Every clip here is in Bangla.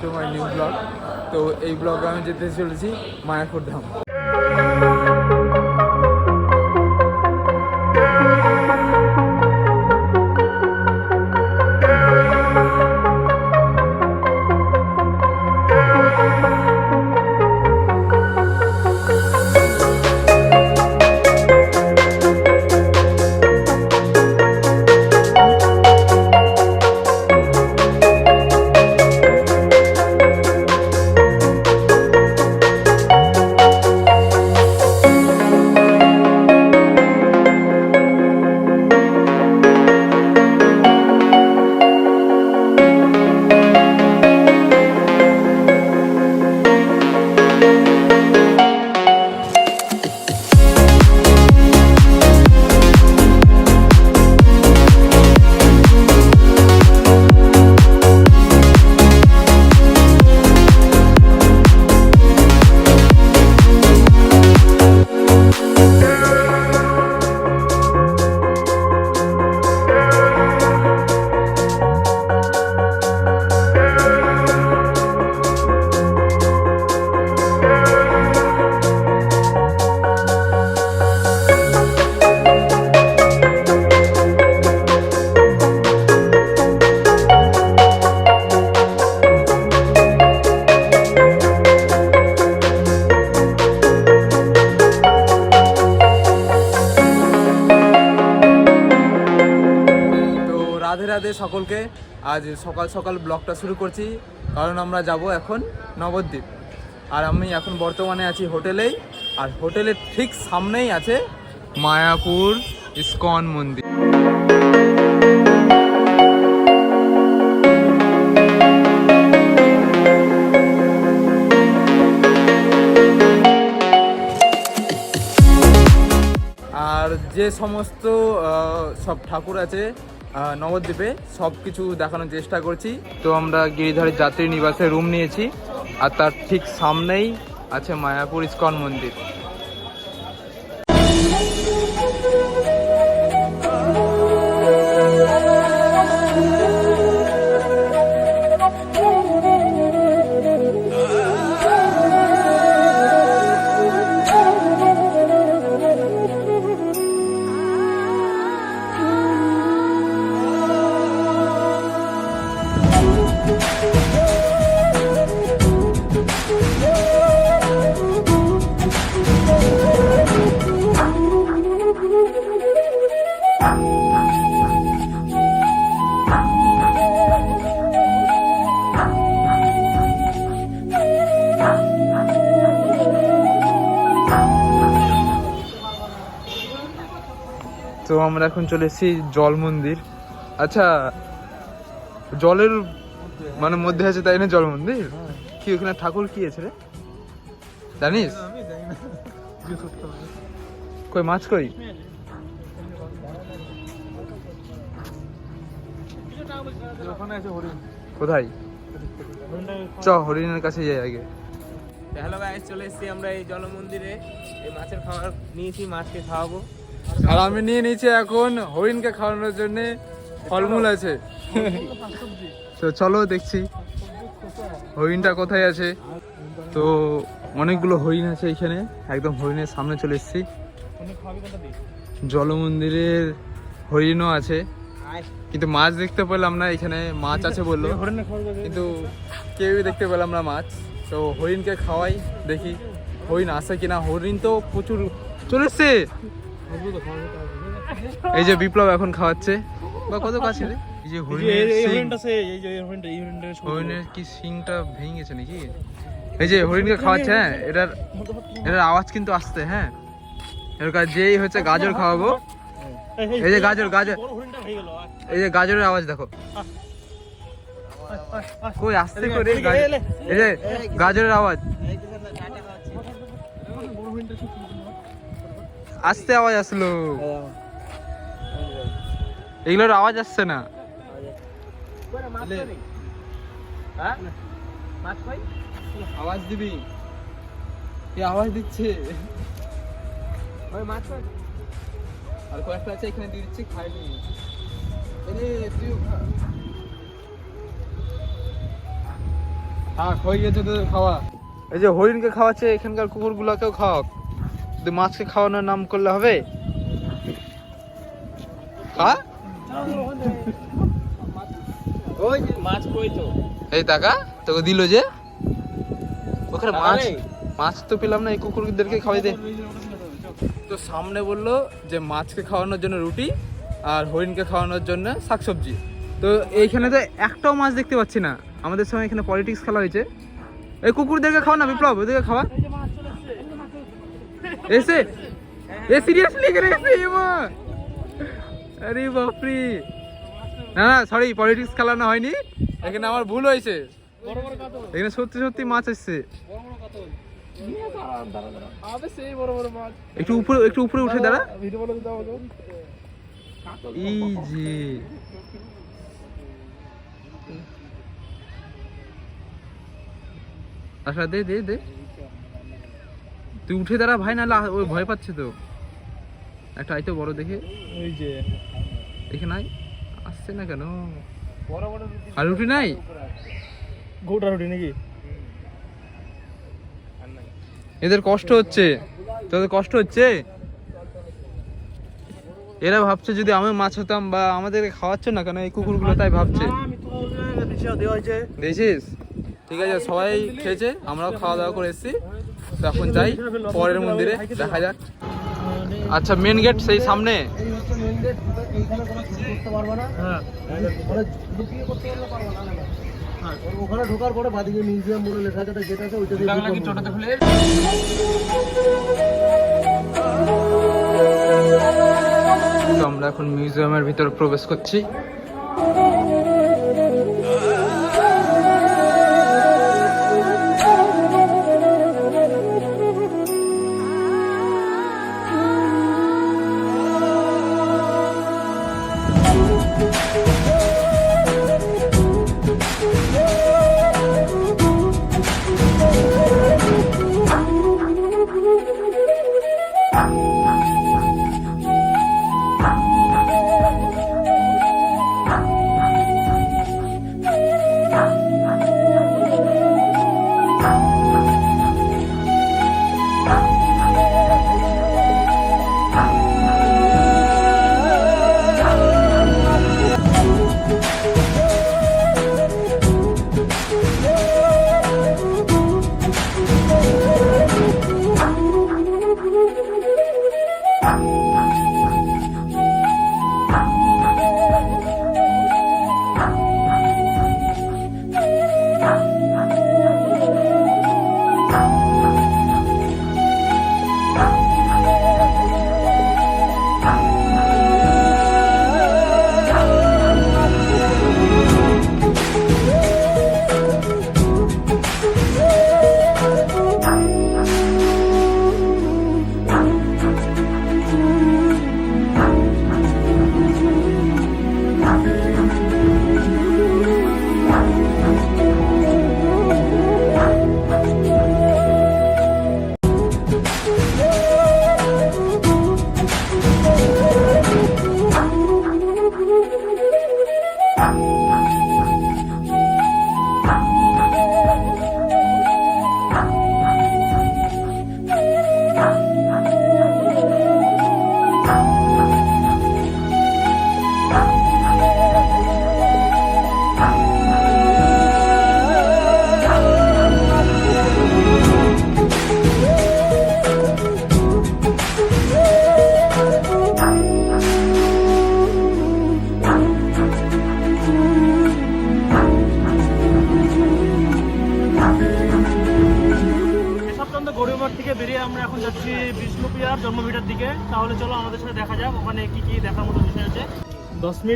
টু মাই নিউ ব্লগ তো এই ব্লগে আমি যেতে চলেছি মায়াপুর ধাম। আজ সকাল সকাল ব্লগটা শুরু করছি, কারণ আমরা যাব এখন নবদ্বীপ। আর আমি এখন বর্তমানে আছি হোটেলেই, আর হোটেলের ঠিক সামনেই আছে মায়াপুর ইস্কন মন্দির। আর যে সমস্ত সব ঠাকুর আছে নবদ্বীপে সব কিছু দেখানোর চেষ্টা করছি। তো আমরা গিরিধারী যাত্রী নিবাসে রুম নিয়েছি, আর তার ঠিক সামনেই আছে মায়াপুর ইস্কন মন্দির। আমরা এখন চলে এসেছি জল মন্দির। আচ্ছা জলের মানে মধ্যে আছে তাই না জল মন্দির? কি, ওখানে ঠাকুর কি আছে রে? জানিস? কই, মাছ কই? কোথায়? চ, হরিণের কাছে যাই আগে। হ্যালো গাইস চলে এসেছি আমরা এই জল মন্দিরে। এই মাছের খাবার নিয়েছি, মাছকে খাওয়াবো। আর আমি নিয়ে নিয়েছি এখন হরিণকে খাওয়ানোর জন্য ফলমূল আছে। তো চলো দেখছি হরিণটা কোথায় আছে। তো অনেকগুলো হরিণ আছে এখানে, একদম হরিণের সামনে চলে এসেছি। জল মন্দিরের হরিণও আছে। কিন্তু মাছ দেখতে পেলাম না, এখানে মাছ আছে বলল। কিন্তু কেউই দেখতে পেলাম না মাছ। তো হরিণকে খাওয়াই, দেখি হরিণ আসে কিনা। হরিণ তো প্রচুর চলে এসছে। এই যে বিপ্লব এখন খাওয়াচ্ছে। বা কত কাছে রে? এই যে হরিণের হরিণের কি শিংটা ভেঙে গেছে নাকি? এই যে হরিণকে খাওয়াচ্ছে হ্যাঁ এটার এটার আওয়াজ কিন্তু আসছে হ্যাঁ। এবার যেই হচ্ছে গাজর খাওয়াবো। এই যে গাজর গাজর। এই যে গাজরের আওয়াজ দেখো। কই আসতে করে এই যে গাজরের আওয়াজ। আস্তে আওয়াজ আসলো। এগুলোর আওয়াজ আসছে না। আওয়াজ দিবি? কি আওয়াজ দিচ্ছে? আর কয়েকটা আছে এখানে দিয়ে দিচ্ছি খাইনি এরে তুই খা। থাক হয়ে গেছে তোদের খাওয়া। এই যে হরিণকে খাওয়াচ্ছে এখানকার কুকুরগুলোকেও খাওয়াক। যদি মাছকে খাওয়ানোর নাম করলে হবে? খা যে মাছ তো? এই টাকা তোকে দিল যে। ওখানে মাছ মাছ তো পেলাম না এই কুকুরদেরকে খাওয়াই দে। তো সামনে বলল যে মাছকে খাওয়ানোর জন্য রুটি আর হরিণকে খাওয়ানোর জন্য শাকসবজি। তো এইখানে তো একটাও মাছ দেখতে পাচ্ছি না। আমাদের সময় এখানে পলিটিক্স খেলা হয়েছে। এই কুকুরদেরকে খাওয়া না বিপ্লব ওদেরকে খাওয়া। এসে, এ সিরিয়াসলি এখানে এসে এ মা। আরে বাপরে। না না সরি পলিটিক্স খেলানো হয়নি। এখানে আমার ভুল হয়েছে। এখানে সত্যি সত্যি মাছ এসছে একটু উপরে একটু উপরে উঠে দাঁড়া। যে আচ্ছা দে দে দে। তুই উঠে দাঁড়া ভাই নাহলে আ- ওই ভয় পাচ্ছে তো। একটা আইতো বড় দেখে। ওই যে। দেখে নাই? আসছে না কেন? আর রুটি নাই? গোটা রুটি নাকি? এদের কষ্ট হচ্ছে। তোদের কষ্ট হচ্ছে? এরা ভাবছে যদি আমি মাছ হতাম বা আমাদেরকে খাওয়াচ্ছে না কেন এই কুকুরগুলো তাই ভাবছে। দেখছিস ঠিক আছে সবাই খেয়েছে আমরাও খাওয়া দাওয়া করে এসেছি। এখন যাই, পরের মন্দিরে দেখা যাক। আচ্ছা মেন গেট সেই সামনে? ওখানে ঢোকার পরে বাদিকে মিউজিয়াম বলে লেখা আছে গেট আছে ওইটা দিয়ে ছোটতে খুলে আমরা এখন মিউজিয়ামের ভিতরে প্রবেশ করছি।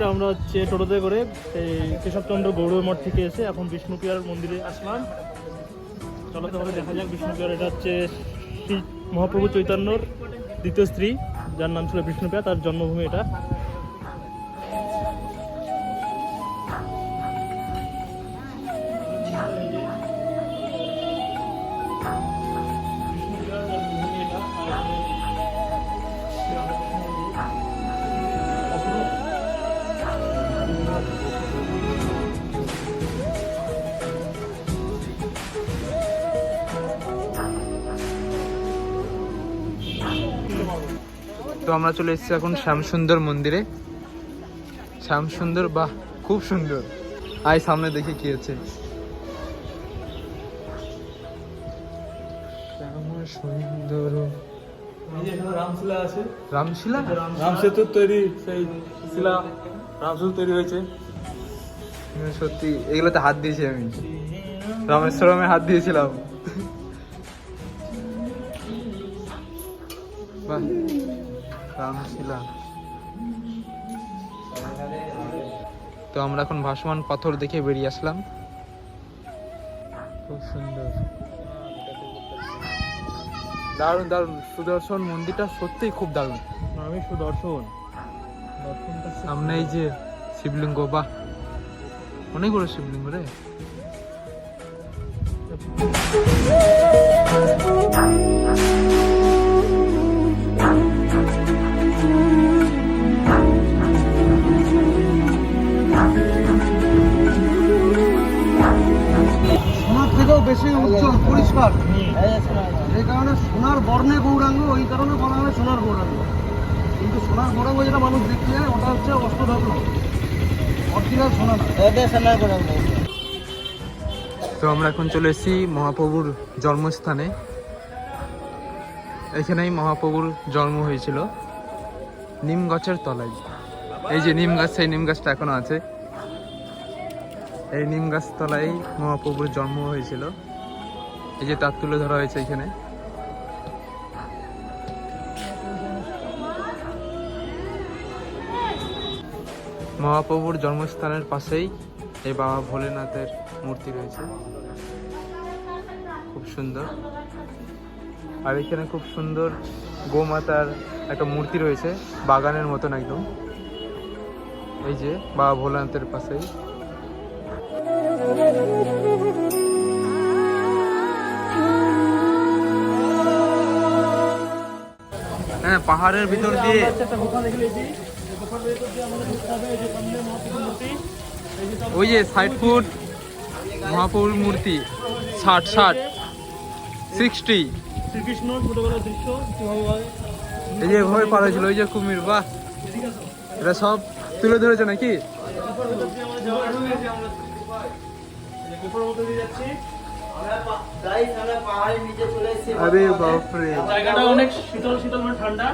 মিনিট আমরা হচ্ছে টোটোতে করে এই কেশবচন্দ্র গৌরীমঠ থেকে এসে এখন বিষ্ণুপ্রিয়ার মন্দিরে আসলাম। চলো তাহলে দেখা যাক বিষ্ণুপ্রিয়ার এটা হচ্ছে মহাপ্রভু চৈতন্যর দ্বিতীয় স্ত্রী, যার নাম ছিল বিষ্ণুপ্রিয়া তার জন্মভূমি এটা। তো আমরা চলে এসেছি এখন শ্যামসুন্দর মন্দিরে। শ্যামসুন্দর বাহ খুব সুন্দর। আয় সামনে দেখি কি আছে। সুন্দর রামশিলা আছে। রামশিলা? রামসেতুর তৈরি সেই শিলা তৈরি হয়েছে। হ্যাঁ, সত্যি এগুলোতে হাত দিয়েছি আমি। রামেশ্বরমে হাত দিয়েছিলাম। বাহ। রামশিলা। তো আমরা এখন ভাসমান পাথর দেখে বেরিয়ে আসলাম। খুব সুন্দর। দারুণ দারুণ। সুদর্শন মন্দিরটা সত্যিই খুব দারুণ। আমি সুদর্শন। সামনে এই যে শিবলিঙ্গ বা অনেক বড় শিবলিঙ্গ রে। সোনার পরিষ্কার এই কারণে সোনার বর্ণে গৌরাঙ্গ ওই কারণে বলা হয় সোনার গৌরাঙ্গ। কিন্তু সোনার গৌরাঙ্গ যেটা মানুষ দেখতে যায় ওটা হচ্ছে অষ্টধাতু অরিজিনাল সোনা না। সোনার গৌরাঙ্গ। তো আমরা এখন চলে এসেছি মহাপ্রভুর জন্মস্থানে। এখানেই মহাপ্রভুর জন্ম হয়েছিল। নিম গাছের তলায়। এই যে নিম গাছ সেই নিম গাছটা এখনও আছে। এই নিম গাছ তলায় মহাপ্রভুর জন্ম হয়েছিল। এই যে তার তুলে ধরা হয়েছে এখানে। মহাপ্রভুর জন্মস্থানের পাশেই এই বাবা ভোলেনাথের মূর্তি রয়েছে। খুব সুন্দর। আর এখানে খুব সুন্দর গোমাতার একটা মূর্তি রয়েছে, বাগানের মতন একদম। এই যে বাবা ভোলেনাথের পাশেই। এই ভিতর দিয়ে। ওই যে ষাট ফুট, মহাপ্রভুর মূর্তি, ষাট ষাট, সিক্সটি। এই যে ভয় পার হয়েছিল, ওই যে কুমির, বাহ। এটা সব তুলে ধরেছে নাকি? যাচ্ছি আরে বাপরে। জায়গাটা অনেক শীতল শীতল মানে ঠান্ডা।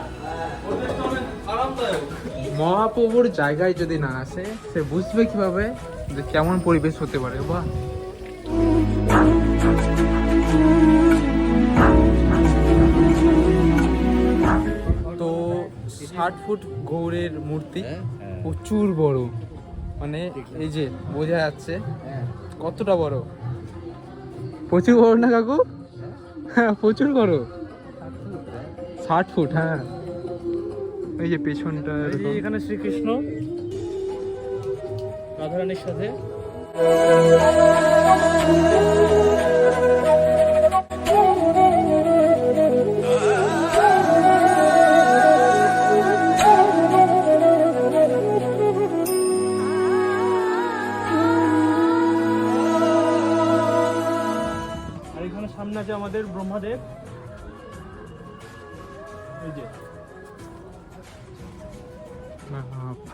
মহাপ্রভুর জায়গায় যদি না আসে সে বুঝবে কীভাবে যে কেমন পরিবেশ হতে পারে বাহ। তো ষাট ফুট গৌরের মূর্তি প্রচুর বড়। মানে এই যে বোঝা যাচ্ছে কতটা বড়? প্রচুর বড় না কাকু? হ্যাঁ প্রচুর বড়। ষাট ফুট হ্যাঁ। এই যে পেছনটা এখানে শ্রীকৃষ্ণ রাধারানীর সাথে।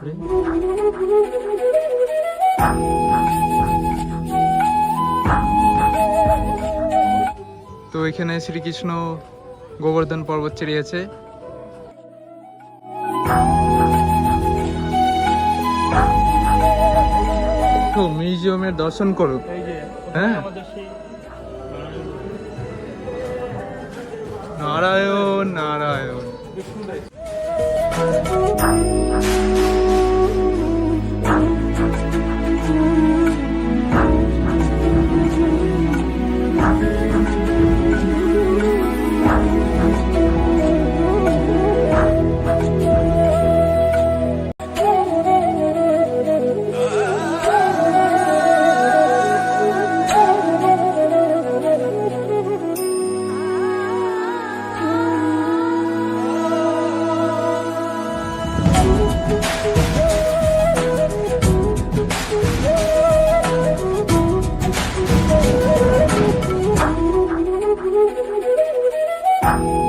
বাপরে। তো এখানে শ্রীকৃষ্ণ গোবর্ধন পর্বত চেরিয়েছে তো মিউজিয়ামের দর্শন করো হ্যাঁ। নারায়ণ নারায়ণ Chao.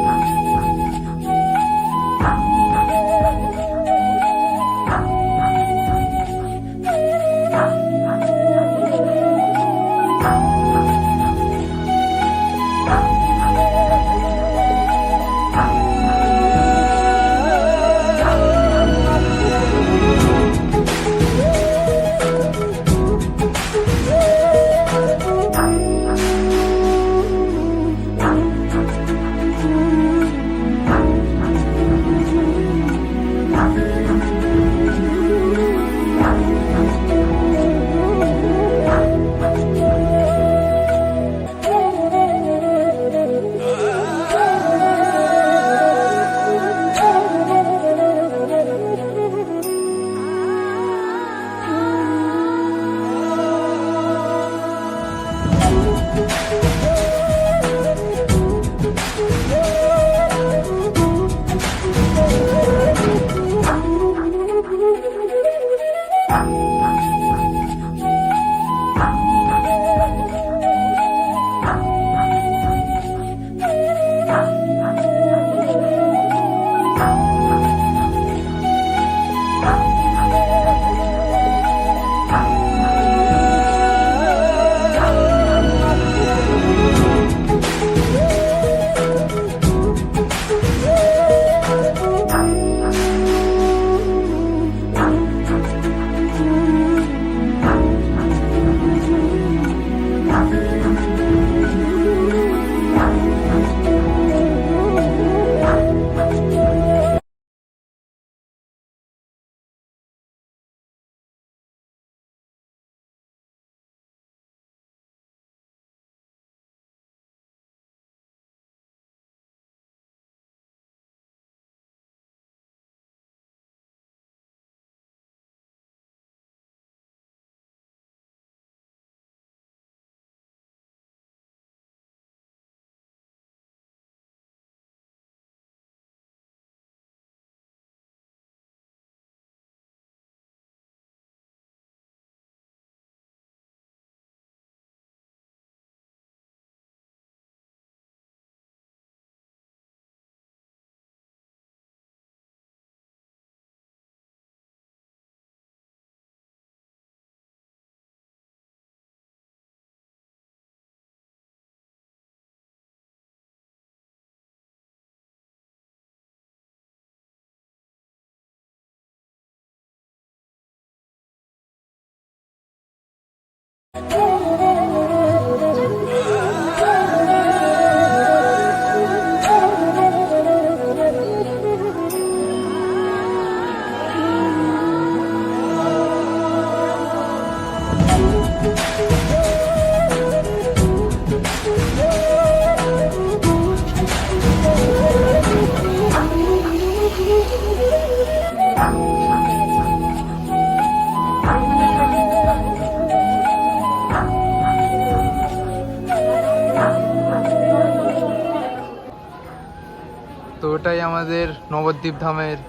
নবদ্বীপ ধামের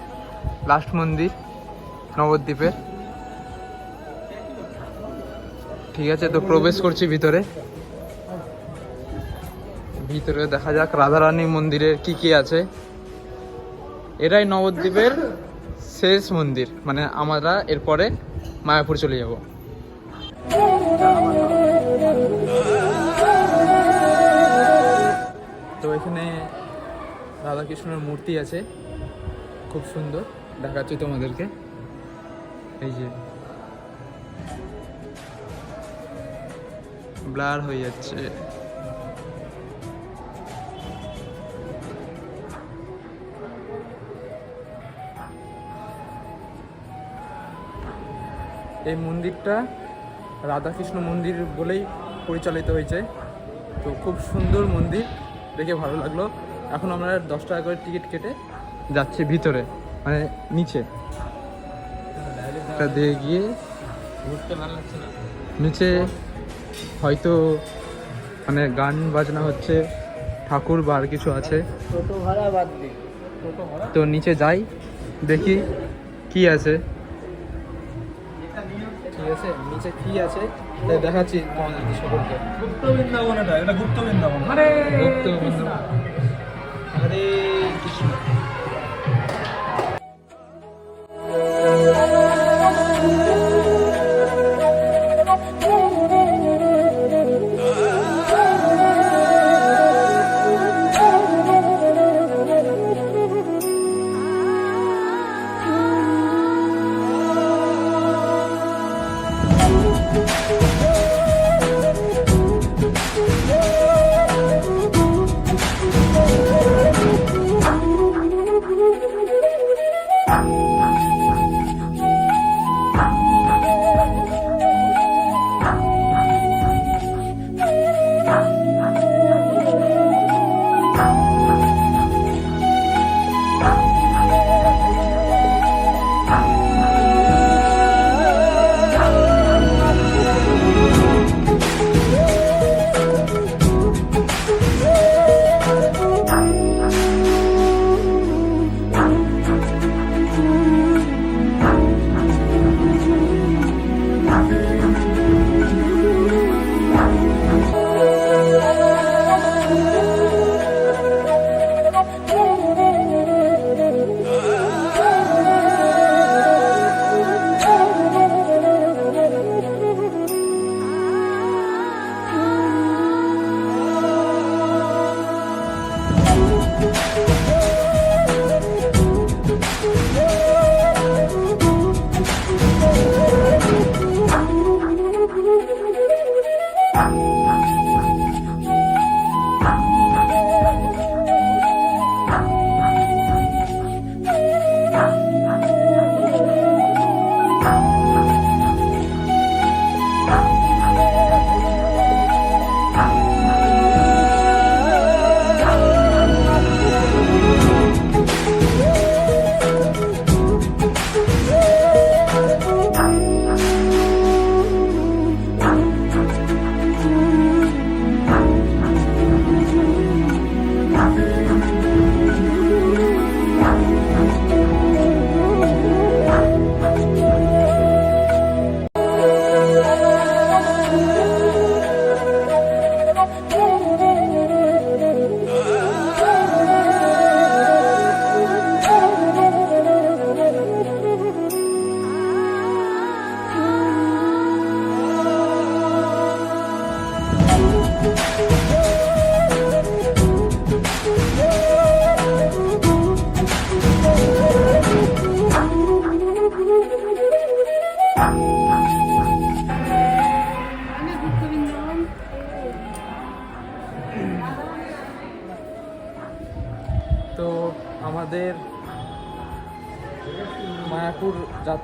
লাস্ট মন্দির, নবদ্বীপের। ঠিক আছে, তো প্রবেশ করছি ভিতরে। ভিতরে দেখা যাক রাধারানী মন্দিরের কি কি আছে। এটাই নবদ্বীপের শেষ মন্দির মানে আমরা এরপরে মায়াপুর চলে যাব। তো এখানে রাধাকৃষ্ণের মূর্তি আছে। খুব সুন্দর। দেখাচ্ছি তোমাদেরকে। এই যে। ব্লার হয়ে যাচ্ছে। এই মন্দিরটা রাধাকৃষ্ণ মন্দির বলেই পরিচালিত হয়েছে। তো খুব সুন্দর মন্দির। দেখে ভালো লাগল। এখন আমরা দশ টাকা করে টিকিট কেটে যাচ্ছি ভিতরে মানে নিচে। এটা দিয়ে গিয়ে নিচে হয়তো মানে গান বাজনা হচ্ছে ঠাকুর বা আর কিছু আছে। তো নিচে যাই দেখি কি আছে। ঠিক আছে? নিচে কি আছে? দেখাচ্ছি তোমাদেরকে সকলকে। গুপ্ত বৃন্দাবন এটা গুপ্ত বৃন্দাবন। গুপ্ত বৃন্দাবন। হরে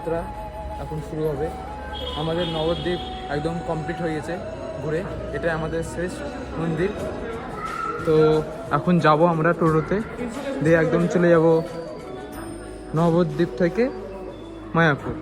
যাত্রা এখন শুরু হবে। আমাদের নবদ্বীপ একদম কমপ্লিট হয়ে গেছে ঘুরে। এটা আমাদের শেষ মন্দির। তো এখন যাব আমরা টোটোতে। দিয়ে একদম চলে যাব নবদ্বীপ থেকে মায়াপুর।